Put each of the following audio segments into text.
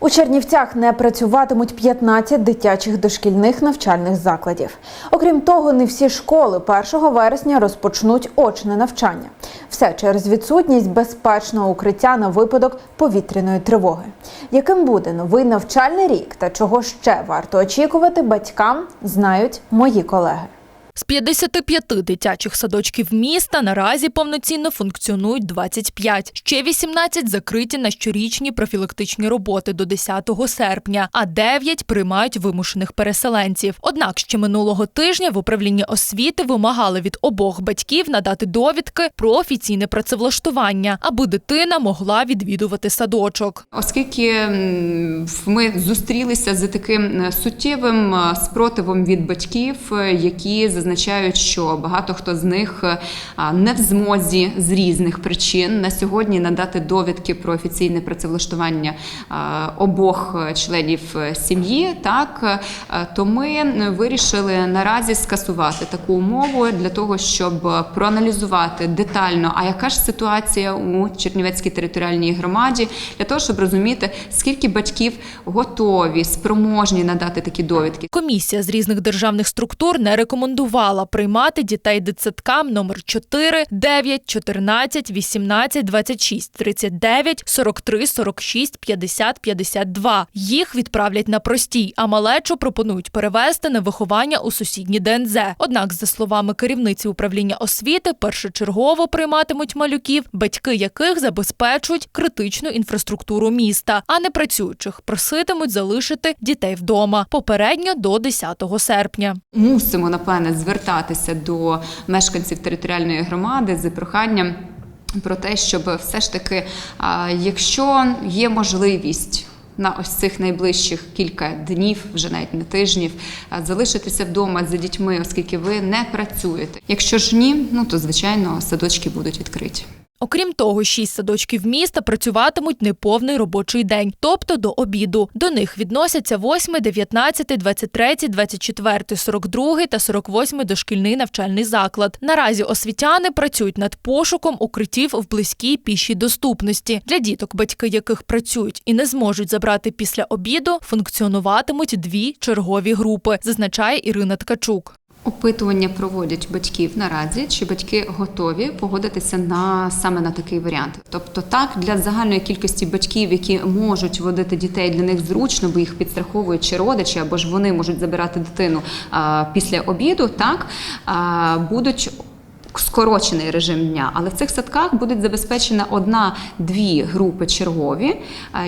У Чернівцях не працюватимуть 15 дитячих дошкільних навчальних закладів. Окрім того, не всі школи 1 вересня розпочнуть очне навчання. Все через відсутність безпечного укриття на випадок повітряної тривоги. Яким буде новий навчальний рік та чого ще варто очікувати батькам, знають мої колеги. З 55 дитячих садочків міста наразі повноцінно функціонують 25. Ще 18 закриті на щорічні профілактичні роботи до 10 серпня, а 9 приймають вимушених переселенців. Однак ще минулого тижня в управлінні освіти вимагали від обох батьків надати довідки про офіційне працевлаштування, аби дитина могла відвідувати садочок. Оскільки ми зустрілися з таким е, суттєвим е, спротивом від батьків, е, які зазначають, що багато хто з них е, не в змозі з різних причин на сьогодні надати довідки про офіційне працевлаштування е, обох е, членів сім'ї, так то ми вирішили наразі скасувати таку умову для того, щоб проаналізувати детально, а яка ж ситуація у Чернівецькій територіальній громаді, для того, щоб розуміти, скільки батьків готові, спроможні надати такі довідки. Комісія з різних державних структур не рекомендувала приймати дітей дитсадкам номер 4, 9, 14, 18, 26, 39, 43, 46, 50, 52. Їх відправлять на простій, а малечу пропонують перевести на виховання у сусідні ДНЗ. Однак, за словами керівниці управління освіти, першочергово прийматимуть малюків, батьки яких забезпечують критичну інфраструктуру міста, а не працюючих проситимуть залишити дітей вдома попередньо до 10 серпня. Мусимо напевне звертатися до мешканців територіальної громади з проханням про те, щоб все ж таки, якщо є можливість. На ось цих найближчих кілька днів, вже навіть не тижнів, залишитися вдома за дітьми, оскільки ви не працюєте. Якщо ж ні, ну то звичайно садочки будуть відкриті. Окрім того, шість садочків міста працюватимуть неповний робочий день, тобто до обіду. До них відносяться 8, 19, 23, 24, 42 та 48 дошкільний навчальний заклад. Наразі освітяни працюють над пошуком укриттів в близькій пішій доступності. Для діток, батьки яких працюють і не зможуть забрати після обіду, функціонуватимуть дві чергові групи, зазначає Ірина Ткачук. Опитування проводять батьків наразі, чи батьки готові погодитися на саме на такий варіант. Тобто, так для загальної кількості батьків, які можуть водити дітей, для них зручно, бо їх підстраховують чи родичі, або ж вони можуть забирати дитину а, після обіду, так а, будуть. Скорочений режим дня, але в цих садках будуть забезпечена одна-дві групи чергові,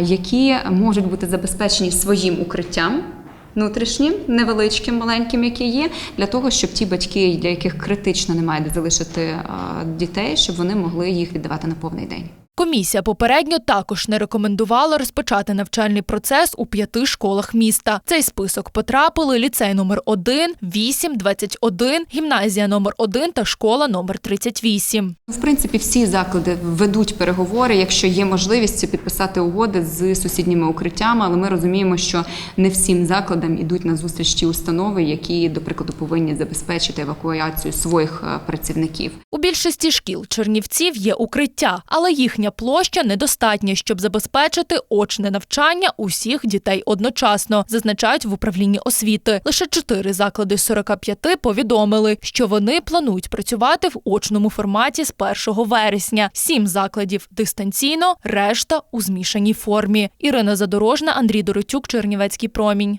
які можуть бути забезпечені своїм укриттям внутрішнім, невеличким, маленьким, які є, для того, щоб ті батьки, для яких критично немає де залишити дітей, щоб вони могли їх віддавати на повний день. Комісія попередньо також не рекомендувала розпочати навчальний процес у п'яти школах міста. Цей список потрапили ліцей номер 1, 8, 21, гімназія номер 1 та школа номер 38. В принципі, всі заклади ведуть переговори, якщо є можливість підписати угоди з сусідніми укриттями, але ми розуміємо, що не всім закладам ідуть на зустріч ті установи, які, до прикладу, повинні забезпечити евакуацію своїх е, працівників. У більшості шкіл Чернівців є укриття, але їхня площа недостатня, щоб забезпечити очне навчання усіх дітей одночасно, зазначають в управлінні освіти. Лише чотири заклади з 45 повідомили, що вони планують працювати в очному форматі з 1 вересня. Сім закладів дистанційно, решта у змішаній формі. Ірина Задорожна, Андрій Доротюк, Чернівецький промінь.